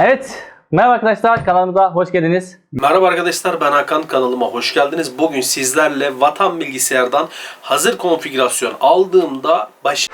Evet, merhaba arkadaşlar kanalımıza hoş geldiniz. Merhaba arkadaşlar ben Hakan kanalıma hoş geldiniz. Bugün sizlerle Vatan Bilgisayar'dan hazır konfigürasyon aldığımda baş...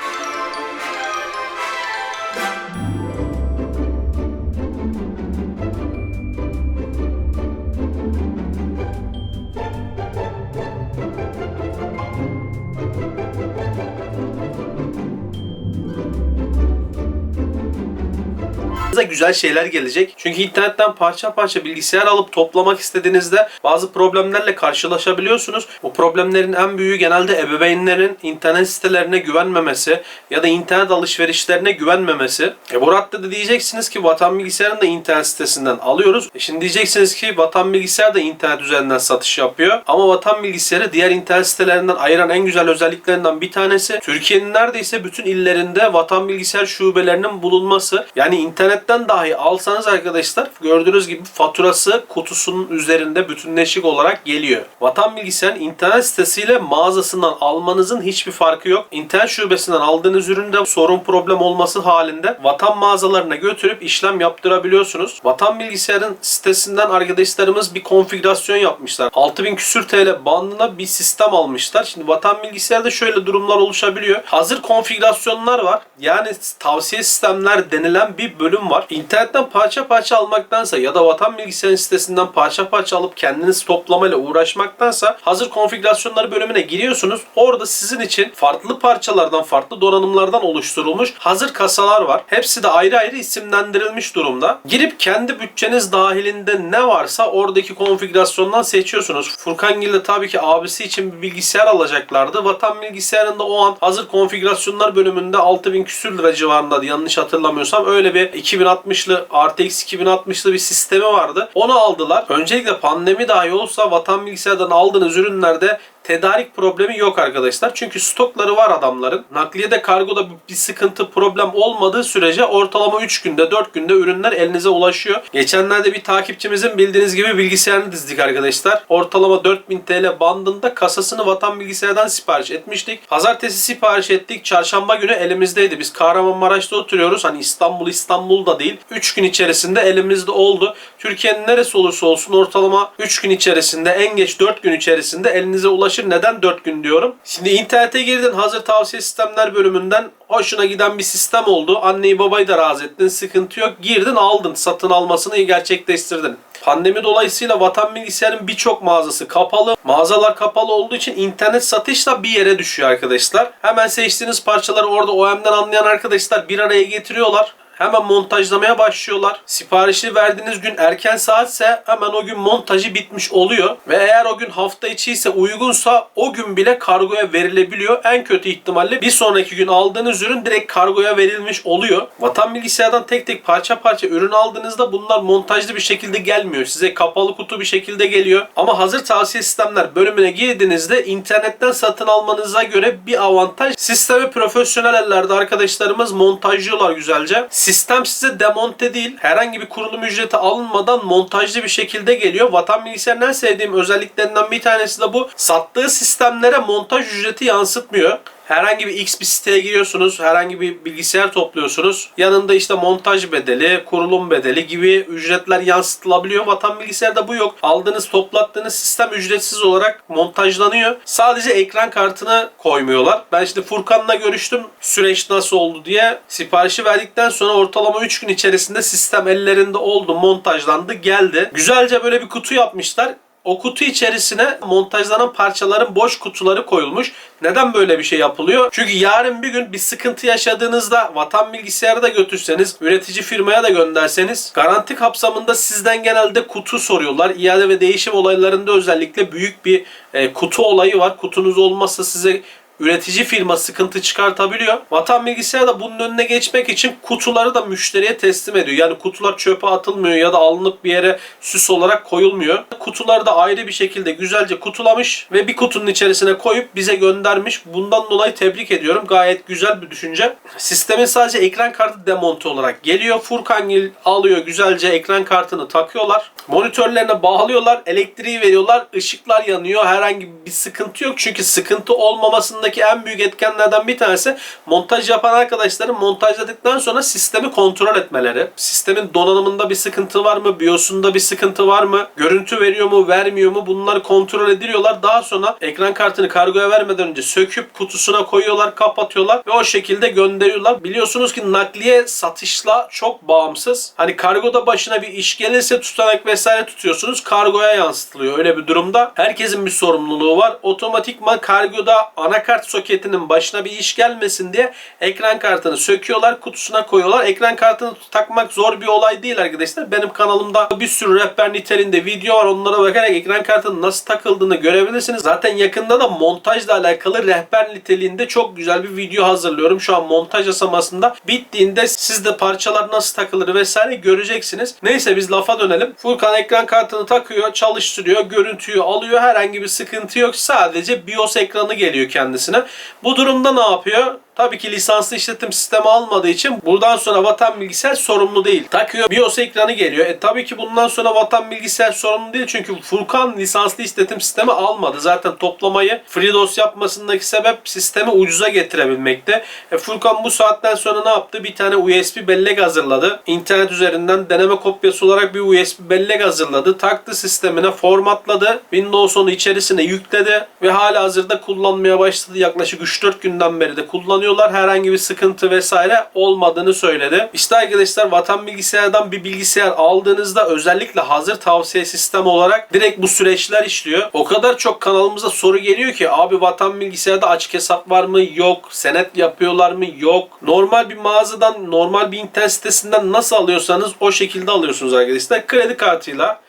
Size güzel şeyler gelecek. Çünkü internetten parça parça bilgisayar alıp toplamak istediğinizde bazı problemlerle karşılaşabiliyorsunuz. Bu problemlerin en büyüğü genelde ebeveynlerin internet sitelerine güvenmemesi ya da internet alışverişlerine güvenmemesi. E bu raddede diyeceksiniz ki Vatan Bilgisayar'ın da internet sitesinden alıyoruz. E şimdi diyeceksiniz ki Vatan Bilgisayar da internet üzerinden satış yapıyor. Ama Vatan Bilgisayar'ı diğer internet sitelerinden ayıran en güzel özelliklerinden bir tanesi Türkiye'nin neredeyse bütün illerinde Vatan Bilgisayar şubelerinin bulunması. Yani internetten dahi alsanız arkadaşlar gördüğünüz gibi faturası kutusunun üzerinde bütünleşik olarak geliyor. Vatan Bilgisayar'ın internet sitesiyle mağazasından almanızın hiçbir farkı yok. İnternet şubesinden aldığınız üründe sorun problem olması halinde vatan mağazalarına götürüp işlem yaptırabiliyorsunuz. Vatan Bilgisayar'ın sitesinden arkadaşlarımız bir konfigürasyon yapmışlar. 6000 küsür TL bandına bir sistem almışlar. Şimdi Vatan Bilgisayar'da şöyle durumlar oluşabiliyor. Hazır konfigürasyonlar var. Yani tavsiye sistemler denilen bir bölüm var. İnternetten parça parça almaktansa ya da Vatan Bilgisayar'ın sitesinden parça parça alıp kendiniz toplamayla uğraşmaktansa hazır konfigürasyonları bölümüne giriyorsunuz. Orada sizin için farklı parçalardan, farklı donanımlardan oluşturulmuş hazır kasalar var. Hepsi de ayrı ayrı isimlendirilmiş durumda. Girip kendi bütçeniz dahilinde ne varsa oradaki konfigürasyondan seçiyorsunuz. Furkangil de tabii ki abisi için bir bilgisayar alacaklardı. Vatan Bilgisayar'ında o an hazır konfigürasyonlar bölümünde 6000 küsür lira civarında yanlış hatırlamıyorsam öyle bir 2060'lı RTX 2060'lı bir sistemi vardı. Onu aldılar. Öncelikle pandemi dahi olsa Vatan Bilgisayar'dan aldığınız ürünlerde tedarik problemi yok arkadaşlar. Çünkü stokları var adamların. Nakliyede kargoda bir sıkıntı problem olmadığı sürece ortalama 3 günde 4 günde ürünler elinize ulaşıyor. Geçenlerde bir takipçimizin bildiğiniz gibi bilgisayarını dizdik arkadaşlar. Ortalama 4000 TL bandında kasasını Vatan Bilgisayar'dan sipariş etmiştik. Pazartesi sipariş ettik. Çarşamba günü elimizdeydi. Biz Kahramanmaraş'ta oturuyoruz. Hani İstanbul İstanbul'da değil. 3 gün içerisinde elimizde oldu. Türkiye'nin neresi olursa olsun ortalama 3 gün içerisinde en geç 4 gün içerisinde elinize ulaşır. Neden 4 gün diyorum? Şimdi internete girdin hazır tavsiye sistemler bölümünden hoşuna giden bir sistem oldu. Anneyi babayı da razı ettin. Sıkıntı yok. Girdin aldın. Satın almasını gerçekleştirdin. Pandemi dolayısıyla Vatan Bilgisayar'ın birçok mağazası kapalı. Mağazalar kapalı olduğu için internet satış da bir yere düşüyor arkadaşlar. Hemen seçtiğiniz parçaları orada OEM'den anlayan arkadaşlar bir araya getiriyorlar. Hemen montajlamaya başlıyorlar. Siparişi verdiğiniz gün erken saatse hemen o gün montajı bitmiş oluyor. Ve eğer o gün hafta içi ise uygunsa o gün bile kargoya verilebiliyor. En kötü ihtimalle bir sonraki gün aldığınız ürün direkt kargoya verilmiş oluyor. Vatan Bilgisayar'dan tek tek parça parça ürün aldığınızda bunlar montajlı bir şekilde gelmiyor. Size kapalı kutu bir şekilde geliyor. Ama hazır tavsiye sistemler bölümüne girdiğinizde internetten satın almanıza göre bir avantaj. Sistemi profesyonel ellerde arkadaşlarımız montajlıyorlar güzelce. Sistem size demonte değil, herhangi bir kurulum ücreti alınmadan montajlı bir şekilde geliyor. Vatan Bilgisayar'ın en sevdiğim özelliklerinden bir tanesi de bu. Sattığı sistemlere montaj ücreti yansıtmıyor. Herhangi bir X bir siteye giriyorsunuz, herhangi bir bilgisayar topluyorsunuz. Yanında işte montaj bedeli, kurulum bedeli gibi ücretler yansıtılabiliyor. Vatan bilgisayarda bu yok. Aldığınız, toplattığınız sistem ücretsiz olarak montajlanıyor. Sadece ekran kartını koymuyorlar. Ben işte Furkan'la görüştüm süreç nasıl oldu diye. Siparişi verdikten sonra ortalama 3 gün içerisinde sistem ellerinde oldu, montajlandı, geldi. Güzelce böyle bir kutu yapmışlar. O kutu içerisine montajlanan parçaların boş kutuları koyulmuş. Neden böyle bir şey yapılıyor? Çünkü yarın bir gün bir sıkıntı yaşadığınızda vatan bilgisayarı da götürseniz, üretici firmaya da gönderseniz garanti kapsamında sizden genelde kutu soruyorlar. İade ve değişim olaylarında özellikle büyük bir e, kutu olayı var. Kutunuz olmazsa size üretici firma sıkıntı çıkartabiliyor. Vatan Bilgisayar da bunun önüne geçmek için kutuları da müşteriye teslim ediyor. Yani kutular çöpe atılmıyor ya da alınıp bir yere süs olarak koyulmuyor. Kutuları da ayrı bir şekilde güzelce kutulamış ve bir kutunun içerisine koyup bize göndermiş. Bundan dolayı tebrik ediyorum. Gayet güzel bir düşünce. Sistemin sadece ekran kartı demonte olarak geliyor. Furkangil alıyor güzelce ekran kartını takıyorlar. Monitörlerine bağlıyorlar. Elektriği veriyorlar. ışıklar yanıyor. Herhangi bir sıkıntı yok. Çünkü sıkıntı olmamasındaki buradaki en büyük etkenlerden bir tanesi montaj yapan arkadaşların montajladıktan sonra sistemi kontrol etmeleri. Sistemin donanımında bir sıkıntı var mı? BIOS'unda bir sıkıntı var mı? Görüntü veriyor mu? Vermiyor mu? Bunları kontrol ediliyorlar. Daha sonra ekran kartını kargoya vermeden önce söküp kutusuna koyuyorlar, kapatıyorlar ve o şekilde gönderiyorlar. Biliyorsunuz ki nakliye satışla çok bağımsız. Hani kargoda başına bir iş gelirse tutanak vesaire tutuyorsunuz. Kargoya yansıtılıyor. Öyle bir durumda herkesin bir sorumluluğu var. Otomatikman kargoda anakart soketinin başına bir iş gelmesin diye ekran kartını söküyorlar, kutusuna koyuyorlar. Ekran kartını takmak zor bir olay değil arkadaşlar. Benim kanalımda bir sürü rehber niteliğinde video var. Onlara bakarak ekran kartının nasıl takıldığını görebilirsiniz. Zaten yakında da montajla alakalı rehber niteliğinde çok güzel bir video hazırlıyorum. Şu an montaj aşamasında bittiğinde siz de parçalar nasıl takılır vesaire göreceksiniz. Neyse biz lafa dönelim. Furkan ekran kartını takıyor, çalıştırıyor, görüntüyü alıyor. Herhangi bir sıkıntı yok. Sadece BIOS ekranı geliyor kendisine. Bu durumda ne yapıyor? Tabii ki lisanslı işletim sistemi almadığı için buradan sonra Vatan Bilgisayar sorumlu değil. Takıyor BIOS ekranı geliyor. E tabii ki bundan sonra Vatan Bilgisayar sorumlu değil çünkü Furkan lisanslı işletim sistemi almadı. Zaten toplamayı FreeDOS yapmasındaki sebep sistemi ucuza getirebilmekte. E Furkan bu saatten sonra ne yaptı? Bir tane USB bellek hazırladı. İnternet üzerinden deneme kopyası olarak bir USB bellek hazırladı. Taktı sistemine formatladı. Windows 10'u içerisine yükledi ve hala hazırda kullanmaya başladı. Yaklaşık 3-4 günden beri de kullanıyorlar. Herhangi bir sıkıntı vesaire olmadığını söyledi. İşte arkadaşlar Vatan Bilgisayar'dan bir bilgisayar aldığınızda özellikle hazır tavsiye sistemi olarak direkt bu süreçler işliyor. O kadar çok kanalımıza soru geliyor ki abi Vatan Bilgisayar'da açık hesap var mı? Yok. Senet yapıyorlar mı? Yok. Normal bir mağazadan, normal bir internet sitesinden nasıl alıyorsanız o şekilde alıyorsunuz arkadaşlar. Kredi kartıyla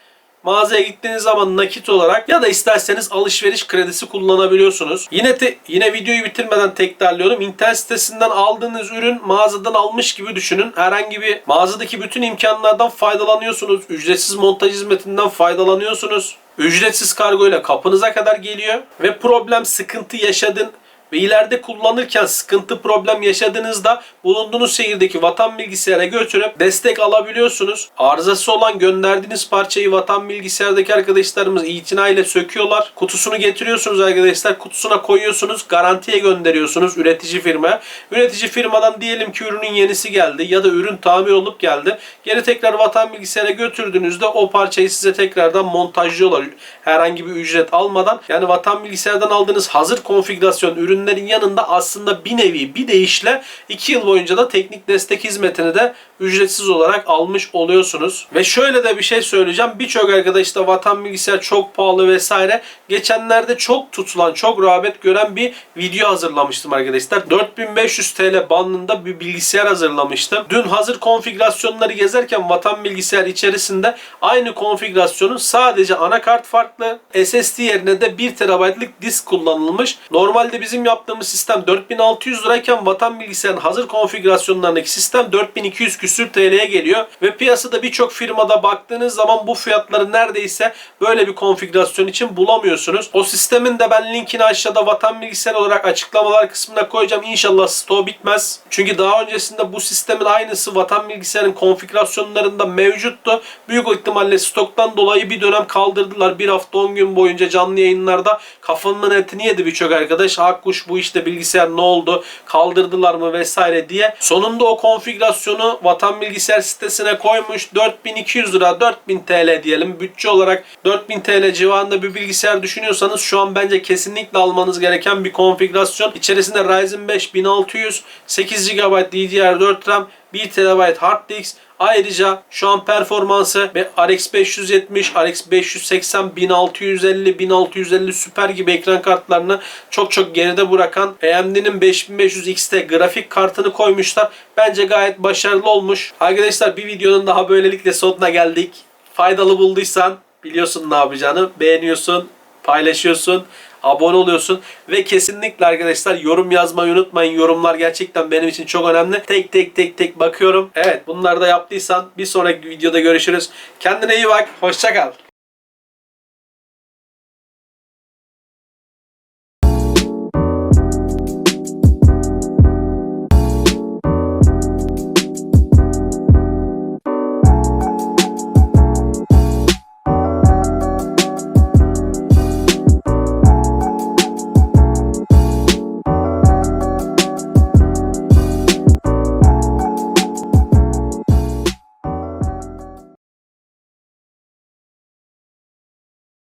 mağazaya gittiğiniz zaman nakit olarak ya da isterseniz alışveriş kredisi kullanabiliyorsunuz. Yine te- yine videoyu bitirmeden tekrarlıyorum. İnternet sitesinden aldığınız ürün mağazadan almış gibi düşünün. Herhangi bir mağazadaki bütün imkanlardan faydalanıyorsunuz. Ücretsiz montaj hizmetinden faydalanıyorsunuz. Ücretsiz kargo ile kapınıza kadar geliyor ve problem sıkıntı yaşadın ve ileride kullanırken sıkıntı problem yaşadığınızda bulunduğunuz şehirdeki vatan bilgisayara götürüp destek alabiliyorsunuz. Arızası olan gönderdiğiniz parçayı vatan bilgisayardaki arkadaşlarımız itinayla söküyorlar. Kutusunu getiriyorsunuz arkadaşlar. Kutusuna koyuyorsunuz. Garantiye gönderiyorsunuz üretici firmaya. Üretici firmadan diyelim ki ürünün yenisi geldi ya da ürün tamir olup geldi. Geri tekrar vatan bilgisayara götürdüğünüzde o parçayı size tekrardan montajlıyorlar. Herhangi bir ücret almadan. Yani vatan bilgisayardan aldığınız hazır konfigürasyon ürünlerin yanında aslında bir nevi bir deyişle 2 yıl boyunca da teknik destek hizmetini de ücretsiz olarak almış oluyorsunuz. Ve şöyle de bir şey söyleyeceğim. Birçok arkadaş da vatan bilgisayar çok pahalı vesaire. Geçenlerde çok tutulan, çok rağbet gören bir video hazırlamıştım arkadaşlar. 4500 TL bandında bir bilgisayar hazırlamıştım. Dün hazır konfigürasyonları gezerken vatan bilgisayar içerisinde aynı konfigürasyonun sadece anakart farklı, SSD yerine de 1 TB'lık disk kullanılmış. Normalde bizim yaptığımız sistem 4600 lirayken vatan bilgisayarın hazır konfigürasyonlarındaki sistem 4200 küsür TL'ye geliyor ve piyasada birçok firmada baktığınız zaman bu fiyatları neredeyse böyle bir konfigürasyon için bulamıyorsunuz. O sistemin de ben linkini aşağıda vatan bilgisayar olarak açıklamalar kısmına koyacağım. İnşallah stoğu bitmez. Çünkü daha öncesinde bu sistemin aynısı vatan bilgisayarın konfigürasyonlarında mevcuttu. Büyük ihtimalle stoktan dolayı bir dönem kaldırdılar. Bir hafta 10 gün boyunca canlı yayınlarda kafanın etini yedi birçok arkadaş. Akkuş bu işte bilgisayar ne oldu? Kaldırdılar mı vesaire diye. Sonunda o konfigürasyonu vatan bilgisayar sitesine koymuş. 4200 lira 4000 TL diyelim. Bütçe olarak 4000 TL civarında bir bilgisayar düşünüyorsanız şu an bence kesinlikle almanız gereken bir konfigürasyon. İçerisinde Ryzen 5 1600, 8 GB DDR4 RAM, 1 TB hard disk, Ayrıca şu an performansı ve RX 570, RX 580, 1650, 1650 Super gibi ekran kartlarını çok çok geride bırakan AMD'nin 5500 XT grafik kartını koymuşlar. Bence gayet başarılı olmuş. Arkadaşlar bir videonun daha böylelikle sonuna geldik. Faydalı bulduysan biliyorsun ne yapacağını. Beğeniyorsun, paylaşıyorsun abone oluyorsun ve kesinlikle arkadaşlar yorum yazmayı unutmayın. Yorumlar gerçekten benim için çok önemli. Tek tek tek tek bakıyorum. Evet bunları da yaptıysan bir sonraki videoda görüşürüz. Kendine iyi bak. Hoşça kal.